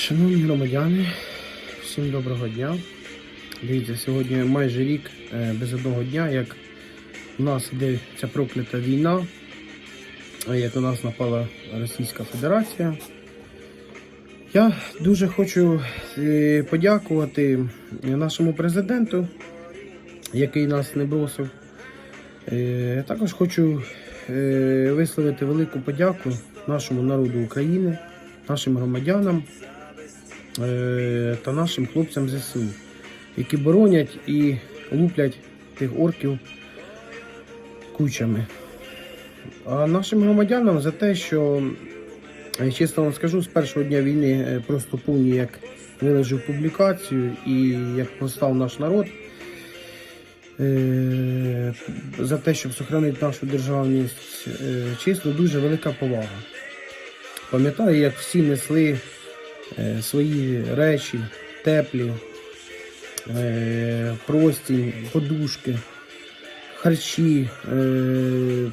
Шановні громадяни, всім доброго дня. Дивіться, сьогодні майже рік е, без одного дня, як у нас іде ця проклята війна, е, як у нас напала Російська Федерація. Я дуже хочу е, подякувати нашому президенту, який нас не бросив. Е, Також хочу висловити велику подяку нашому народу України, нашим громадянам та нашим хлопцям ЗСУ, які боронять і луплять тих орків кучами. А нашим громадянам за те, що, е, чесно вам скажу, з першого дня війни е, просто повні як виложив публікацію і як постав наш народ. Е, За те, щоб зберігати нашу державність, е, чесно, дуже велика повага. Пам'ятаю, як всі несли е, свої речі теплі, е, простінь, подушки, харчі. е,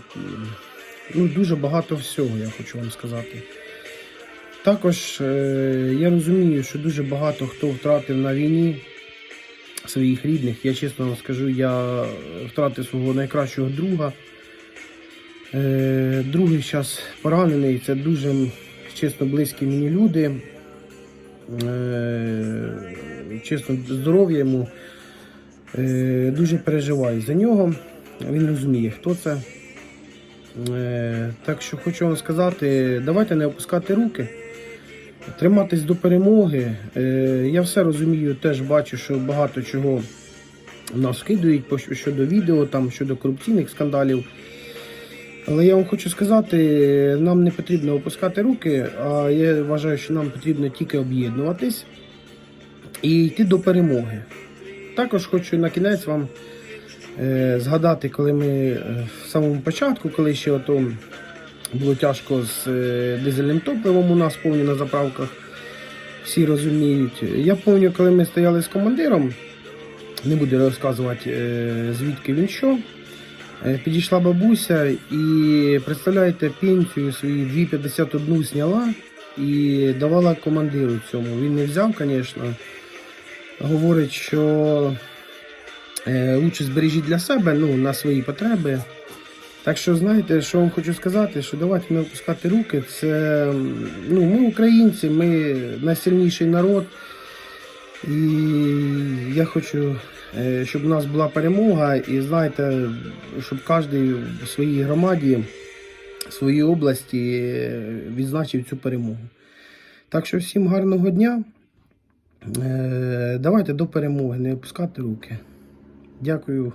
Ну, дуже багато всього, я хочу вам сказати. Також е, я розумію, що дуже багато хто втратив на війні своїх рідних. Я чесно вам скажу, я втратив свого найкращого друга. Е, Другий зараз поранений. Це дуже чесно близькі мені люди. Е, Чесно, здоров'я йому. Е, Дуже переживаю за нього. Він розуміє, хто це. Е, Так що хочу вам сказати, давайте не опускати руки, триматись до перемоги. Я все розумію, теж бачу, що багато чого нас скидують щодо відео, там, щодо корупційних скандалів. Але я вам хочу сказати, нам не потрібно опускати руки, а я вважаю, що нам потрібно тільки об'єднуватись і йти до перемоги. Також хочу на кінець вам е, згадати, коли ми е, в самому початку, коли ще ото було тяжко з е, дизельним топливом у нас повні на заправках, всі розуміють. Я пам'ятаю, коли ми стояли з командиром, не буду розказувати звідки він що. Е, Підійшла бабуся і представляєте, пенсію свою 2,51 зняла і давала командиру цьому. Він не взяв, звісно. Говорить, що е, лучше збережіть для себе ну, на свої потреби. Так що, знаєте, що вам хочу сказати, що давайте не опускати руки. Це ну, ми українці, ми найсильніший народ. І я хочу, е, щоб у нас була перемога, і знаєте, щоб кожен в своїй громаді, в своїй області е, відзначив цю перемогу. Так що всім гарного дня. Е, Давайте до перемоги, не опускати руки. Дякую